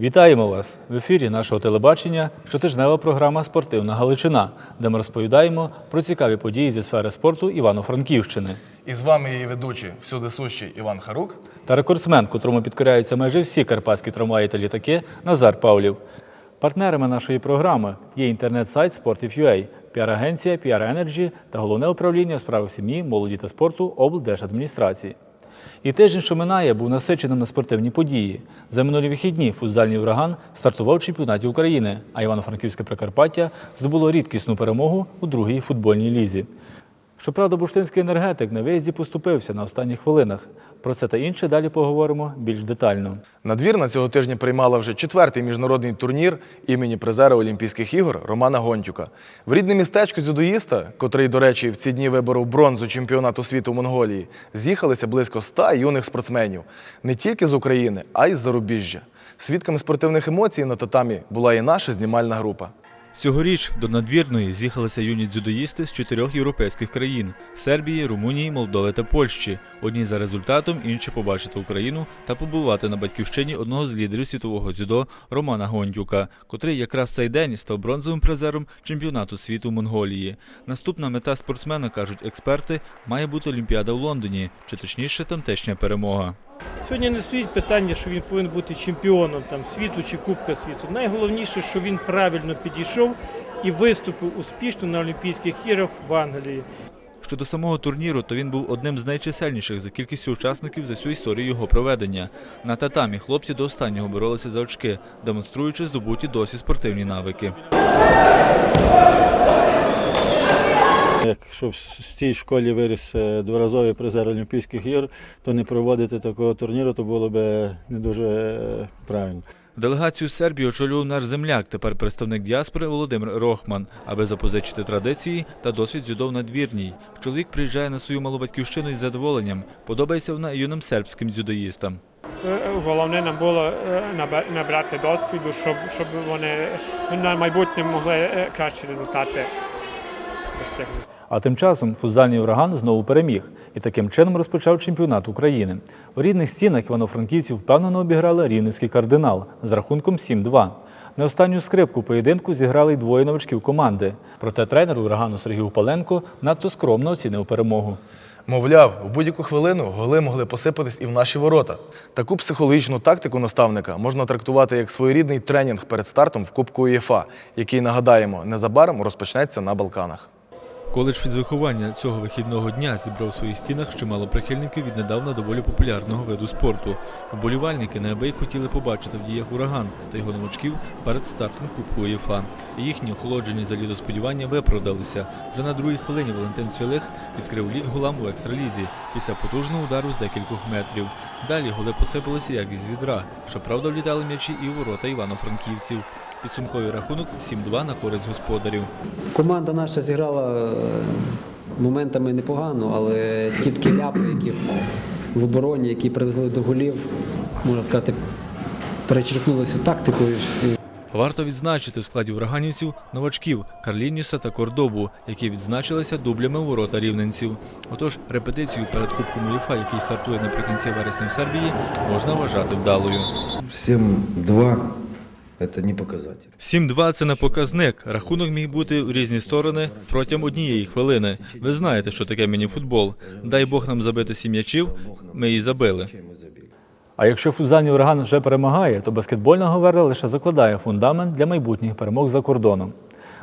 Вітаємо вас в ефірі нашого телебачення щотижнева програма Спортивна Галичина, де ми розповідаємо про цікаві події зі сфери спорту Івано-Франківщини. І з вами її ведучий всюди сущий Іван Харук. Та рекордсмен, котрому підкоряються майже всі карпатські трамваї та літаки, Назар Павлів. Партнерами нашої програми є інтернет-сайт Sportif.ua, піар-агенція PR Energy та головне управління у справах сім'ї, молоді та спорту облдержадміністрації. І тиждень, що минає, був насиченим на спортивні події. За минулі вихідні футзальний ураган стартував в чемпіонаті України, а Івано-Франківське Прикарпаття здобуло рідкісну перемогу у другій футбольній лізі. Щоправда, бурштинський енергетик на виїзді поступився на останніх хвилинах. Про це та інше далі поговоримо більш детально. Надвірна цього тижня приймала вже четвертий міжнародний турнір імені призера Олімпійських ігор Романа Гонтюка. В рідне містечко дзюдоїста, котрий, до речі, в ці дні виборов бронзу чемпіонату світу в Монголії, з'їхалися близько ста юних спортсменів не тільки з України, а й з зарубіжжя. Свідками спортивних емоцій на татамі була і наша знімальна група. Цьогоріч до надвірної з'їхалися юні дзюдоїсти з чотирьох європейських країн Сербії, Румунії, Молдови та Польщі. Одні за результатом, інші побачити Україну та побувати на батьківщині одного з лідерів світового дзюдо Романа Гондюка, котрий якраз цей день став бронзовим призером чемпіонату світу Монголії. Наступна мета спортсмена, кажуть експерти, має бути Олімпіада в Лондоні, чи точніше тамтешня перемога. Сьогодні не стоїть питання, що він повинен бути чемпіоном там, світу чи Кубка світу. Найголовніше, що він правильно підійшов і виступив успішно на Олімпійських іграх в Англії. Щодо самого турніру, то він був одним з найчисельніших за кількістю учасників за всю історію його проведення. На татамі хлопці до останнього боролися за очки, демонструючи здобуті досі спортивні навики. Якщо в цій школі виріс е, дворазовий призер Олімпійських ігор, то не проводити такого турніру, то було б не дуже е, правильно. Делегацію Сербії очолював наш земляк, тепер представник діаспори Володимир Рохман, аби запозичити традиції та досвід дзюдо в надвірній. Чоловік приїжджає на свою малу батьківщину із задоволенням. Подобається вона юним сербським дзюдоїстам. Е, Головне нам було е, набрати досвіду, щоб, щоб вони на майбутнє могли е, кращі результати достигнути. А тим часом футзальний ураган знову переміг і таким чином розпочав чемпіонат України. У рідних стінах івано-франківців впевнено обіграли рівненський кардинал з рахунком 7-2. На останню скрипку поєдинку зіграли й двоє новачків команди. Проте тренер урагану Сергій Упаленко надто скромно оцінив перемогу. Мовляв, у будь-яку хвилину голи могли посипатись і в наші ворота. Таку психологічну тактику наставника можна трактувати як своєрідний тренінг перед стартом в Кубку УЄФА, який, нагадаємо, незабаром розпочнеться на Балканах. Коледж фізвиховання цього вихідного дня зібрав у своїх стінах чимало прихильників від недавно доволі популярного виду спорту. Вболівальники неабияк хотіли побачити в діях ураган та його новачків перед стартом Кубку УЄФА. Їхні охолоджені за літо сподівання виправдалися. Вже на другій хвилині Валентин Цвілих відкрив лід голам у екстралізі після потужного удару з декількох метрів. Далі голи посипалися як із відра. Щоправда, влітали м'ячі і у ворота івано-франківців. Підсумковий рахунок 7-2 на користь господарів. Команда наша зіграла е, моментами непогано, але ті такі ляпи, які в обороні, які привезли до голів, можна сказати, перечеркнули всю тактику. і Варто відзначити в складі ураганівців новачків Карлінюса та Кордобу, які відзначилися дублями у ворота рівненців. Отож, репетицію перед Кубком УЄФА, який стартує наприкінці вересня в Сербії, можна вважати вдалою. 7-2 это не показатель. 7-2 – це не показник. Рахунок міг бути в різні сторони протягом однієї хвилини. Ви знаєте, що таке мініфутбол. Дай Бог нам забити сім м'ячів, ми і забили. А якщо футзальний ураган вже перемагає, то баскетбольна говерла лише закладає фундамент для майбутніх перемог за кордоном.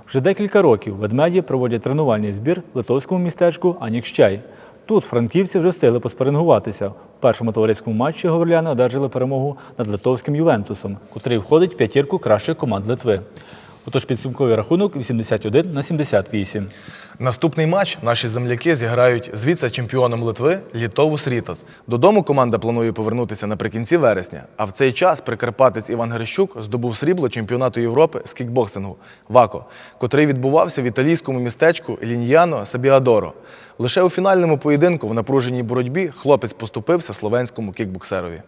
Вже декілька років ведмеді проводять тренувальний збір в литовському містечку Анікщай. Тут франківці вже встигли поспарингуватися. В першому товариському матчі говерляни одержали перемогу над литовським Ювентусом, котрий входить в п'ятірку кращих команд Литви. Отож підсумковий рахунок 81 на 78. Наступний матч наші земляки зіграють з віце-чемпіоном Литви Літовус Рітас. Додому команда планує повернутися наприкінці вересня. А в цей час прикарпатець Іван Грищук здобув срібло чемпіонату Європи з кікбоксингу ВАКО, котрий відбувався в італійському містечку Ліньяно Сабіадоро. Лише у фінальному поєдинку в напруженій боротьбі хлопець поступився словенському кікбоксерові.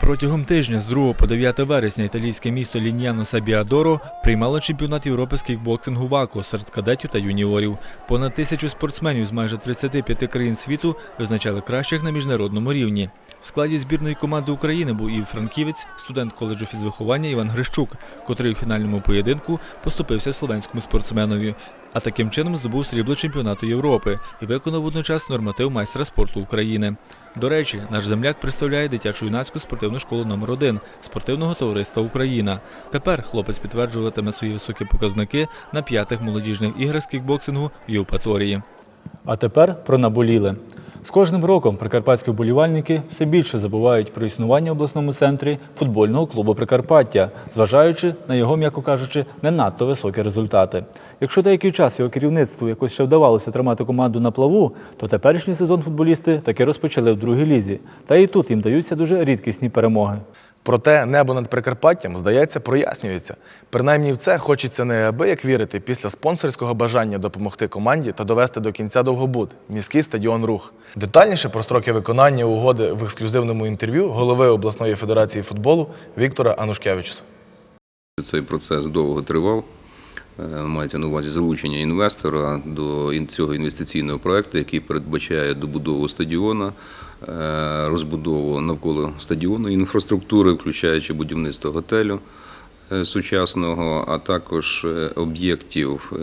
Протягом тижня з 2 по 9 вересня італійське місто Ліньяно Сабіадоро приймало чемпіонат Європи з кікбоксингу ВАКО серед кадетів та юніорів. Понад тисячу спортсменів з майже 35 країн світу визначали кращих на міжнародному рівні. В складі збірної команди України був і франківець, студент коледжу фізвиховання Іван Грищук, котрий у фінальному поєдинку поступився словенському спортсменові, а таким чином здобув срібло чемпіонату Європи і виконав водночас норматив майстра спорту України. До речі, наш земляк представляє дитячу юнацьку спортивну школу номер 1 спортивного товариства Україна. Тепер хлопець підтверджуватиме свої високі показники на п'ятих молодіжних іграх з кікбоксингу в Євпаторії. А тепер про наболіле. З кожним роком прикарпатські вболівальники все більше забувають про існування в обласному центрі футбольного клубу Прикарпаття, зважаючи на його, м'яко кажучи, не надто високі результати. Якщо деякий час його керівництву якось ще вдавалося тримати команду на плаву, то теперішній сезон футболісти таки розпочали в другій лізі. Та і тут їм даються дуже рідкісні перемоги. Проте небо над Прикарпаттям, здається, прояснюється. Принаймні в це хочеться неабияк вірити після спонсорського бажання допомогти команді та довести до кінця Довгобуд, міський стадіон Рух. Детальніше про строки виконання угоди в ексклюзивному інтерв'ю голови обласної федерації футболу Віктора Анушкевичуса. Цей процес довго тривав. Е, Мається на увазі залучення інвестора до цього інвестиційного проекту, який передбачає добудову стадіона, е, розбудову навколо стадіону інфраструктури, включаючи будівництво готелю сучасного, а також е, об'єктів е,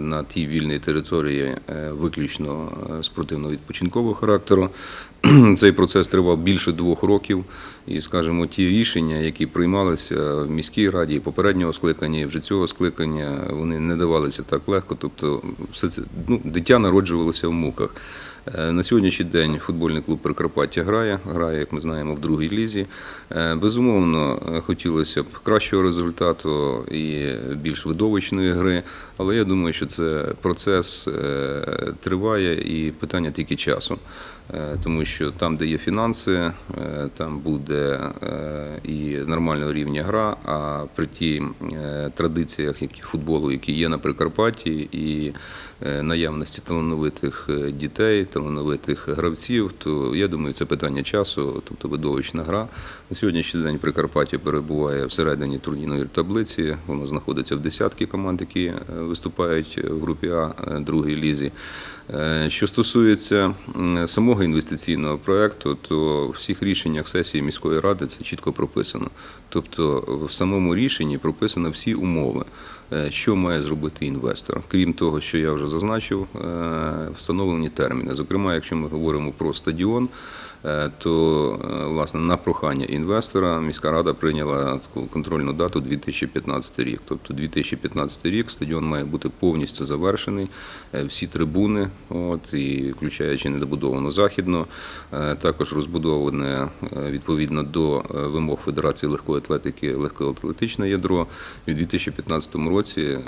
на тій вільній території е, виключно е, спортивно-відпочинкового характеру. Цей процес тривав більше двох років, і, скажімо, ті рішення, які приймалися в міській раді попереднього скликання, і вже цього скликання, вони не давалися так легко. Тобто, все це ну, дитя народжувалося в муках. Е, На сьогоднішній день футбольний клуб Прикарпаття грає, грає, як ми знаємо, в другій лізі. Е, Безумовно, е, хотілося б кращого результату і більш видовищної гри, але я думаю, що це процес триває і питання тільки часу. Е, Тому що там, де є фінанси, е, там буде е, і нормального рівня гра. А при ті традиціях, які футболу, які є на Прикарпатті, і наявності талановитих дітей, талановитих гравців, то я думаю, це питання часу, тобто видовищна гра. На сьогоднішній день Прикарпаття перебуває всередині турнірної таблиці. Воно знаходиться в десятки команд, які виступають в групі А другій лізі. Що стосується м, самого інвестиційного проекту, то в всіх рішеннях сесії міської ради це чітко прописано. Тобто в самому рішенні прописано всі умови, що має зробити інвестор. Крім того, що я вже зазначив, е, встановлені терміни. Зокрема, якщо ми говоримо про стадіон. е, То е, власне на прохання інвестора міська рада прийняла таку контрольну дату 2015 рік. Тобто 2015 рік стадіон має бути повністю завершений, е, всі трибуни, от і включаючи недобудовану західну, е, також розбудоване е, відповідно до е, вимог Федерації легкої атлетики легкоатлетичне ядро. В 2015 році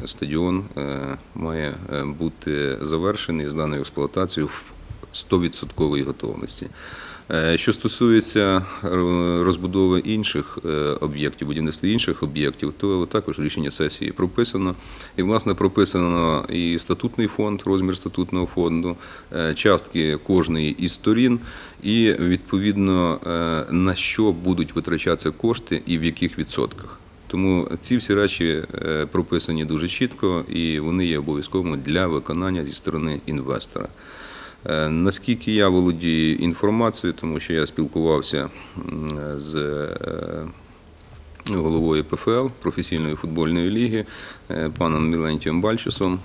стадіон е, має е, бути завершений, зданий в експлуатацію в 100% готовності. Е, Що стосується розбудови інших об'єктів, будівництва інших об'єктів, то також рішення сесії прописано. І, власне, прописано і статутний фонд, розмір статутного фонду, частки кожної із сторін, і відповідно на що будуть витрачатися кошти і в яких відсотках. Тому ці всі речі е, прописані дуже чітко і вони є обов'язковими для виконання зі сторони інвестора. Е, Наскільки я володію інформацією, тому що я спілкувався з е, головою ПФЛ професійної футбольної ліги е, паном Мілентієм Бальчусом,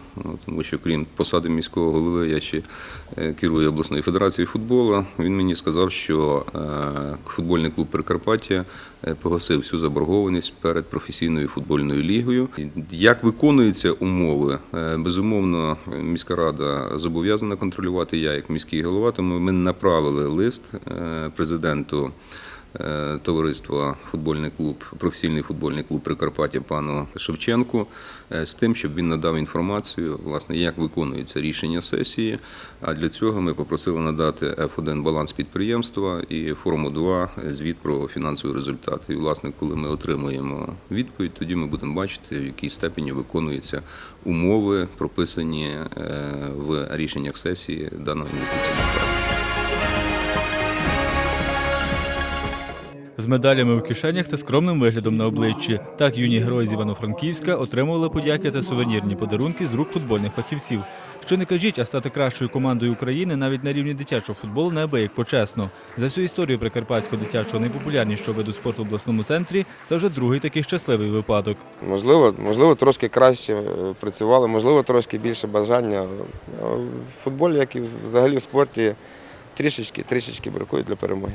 тому що крім посади міського голови, я ще е, керую обласною федерацією футболу. Він мені сказав, що е, футбольний клуб Прикарпаття е, погасив всю заборгованість перед професійною футбольною лігою. Як виконуються умови, Е, безумовно, міська рада зобов'язана контролювати. Я як міський голова, тому ми направили лист е, президенту. Е, Товариства футбольний клуб, професійний футбольний клуб Прикарпаття пану Шевченку е, з тим, щоб він надав інформацію, власне, як виконується рішення сесії. А для цього ми попросили надати F1 баланс підприємства і форму 2 звіт про фінансові результати. І, власне, коли ми отримуємо відповідь, тоді ми будемо бачити, в якій степені виконуються умови, прописані е, в рішеннях сесії даного інвестиційного проекту. З медалями у кишенях та скромним виглядом на обличчі. Так юні герої з Івано-Франківська отримували подяки та сувенірні подарунки з рук футбольних фахівців. Що не кажіть, а стати кращою командою України навіть на рівні дитячого футболу неабияк почесно. За всю історію прикарпатського дитячого найпопулярнішого виду спорту в обласному центрі це вже другий такий щасливий випадок. Можливо, можливо, трошки краще е, працювали, можливо, трошки більше бажання. В футболі, як і взагалі в спорті, трішечки, трішечки бракує для перемоги.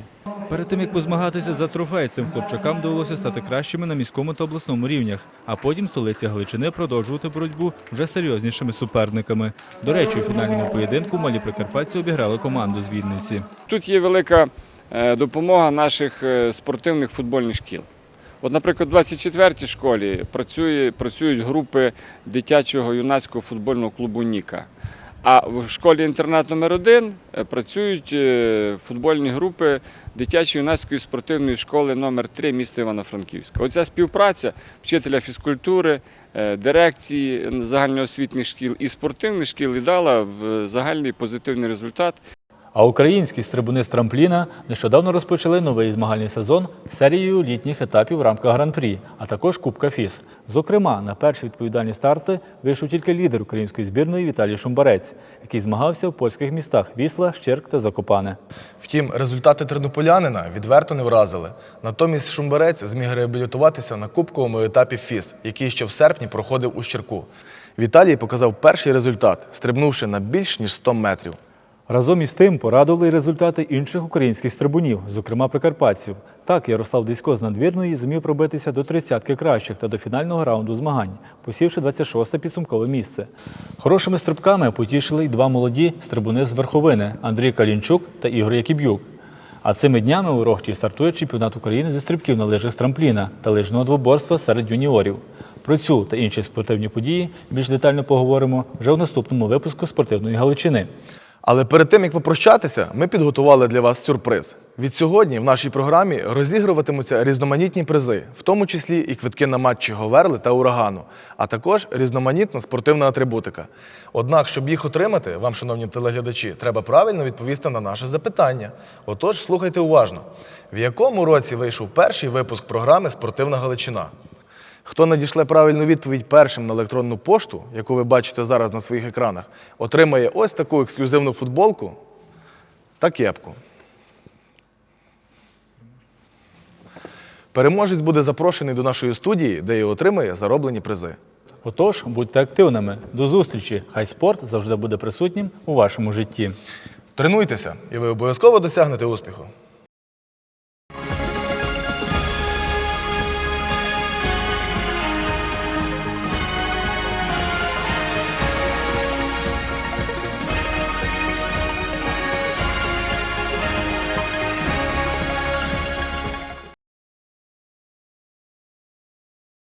Перед тим як позмагатися за трофей, цим хлопчакам довелося стати кращими на міському та обласному рівнях, а потім в столиці Галичини продовжувати боротьбу вже серйознішими суперниками. До речі, у фінальному поєдинку малі прикарпатці обіграли команду з Вінниці. Тут є велика е, допомога наших е, спортивних футбольних шкіл. От, наприклад, в 24-й школі працює, працюють групи дитячого юнацького футбольного клубу Ніка. А в школі інтернат номер 1 працюють е, футбольні групи дитячо-юнацької спортивної школи номер 3 міста Івано-Франківська. Оця співпраця вчителя фізкультури, е, дирекції загальноосвітніх шкіл і спортивних шкіл і дала в загальний позитивний результат. А українські стрибуни з трампліна нещодавно розпочали новий змагальний сезон серією літніх етапів в рамках гран-прі, а також Кубка ФІС. Зокрема, на перші відповідальні старти вийшов тільки лідер української збірної Віталій Шумбарець, який змагався в польських містах Вісла, Щирк та Закопане. Втім, результати тернополянина відверто не вразили. Натомість Шумберець зміг реабілітуватися на кубковому етапі ФІС, який ще в серпні проходив у Щирку. Віталій показав перший результат, стрибнувши на більш ніж 100 метрів. Разом із тим порадували результати інших українських стрибунів, зокрема прикарпатців. Так, Ярослав Дисько з надвірної зумів пробитися до тридцятки кращих та до фінального раунду змагань, посівши 26-те підсумкове місце. Хорошими стрибками потішили й два молоді стрибуни з верховини Андрій Калінчук та Ігор Якіб'юк. А цими днями у Рохті стартує чемпіонат України зі стрибків на лижах з трампліна та лижного двоборства серед юніорів. Про цю та інші спортивні події більш детально поговоримо вже у наступному випуску спортивної Галичини. Але перед тим як попрощатися, ми підготували для вас сюрприз. Від сьогодні в нашій програмі розігруватимуться різноманітні призи, в тому числі і квитки на матчі Говерли та Урагану, а також різноманітна спортивна атрибутика. Однак, щоб їх отримати, вам, шановні телеглядачі, треба правильно відповісти на наше запитання. Отож, слухайте уважно, в якому році вийшов перший випуск програми Спортивна Галичина? Хто надішле правильну відповідь першим на електронну пошту, яку ви бачите зараз на своїх екранах, отримає ось таку ексклюзивну футболку та кепку. Переможець буде запрошений до нашої студії, де і отримає зароблені призи. Отож, будьте активними. До зустрічі! Хай спорт завжди буде присутнім у вашому житті. Тренуйтеся, і ви обов'язково досягнете успіху.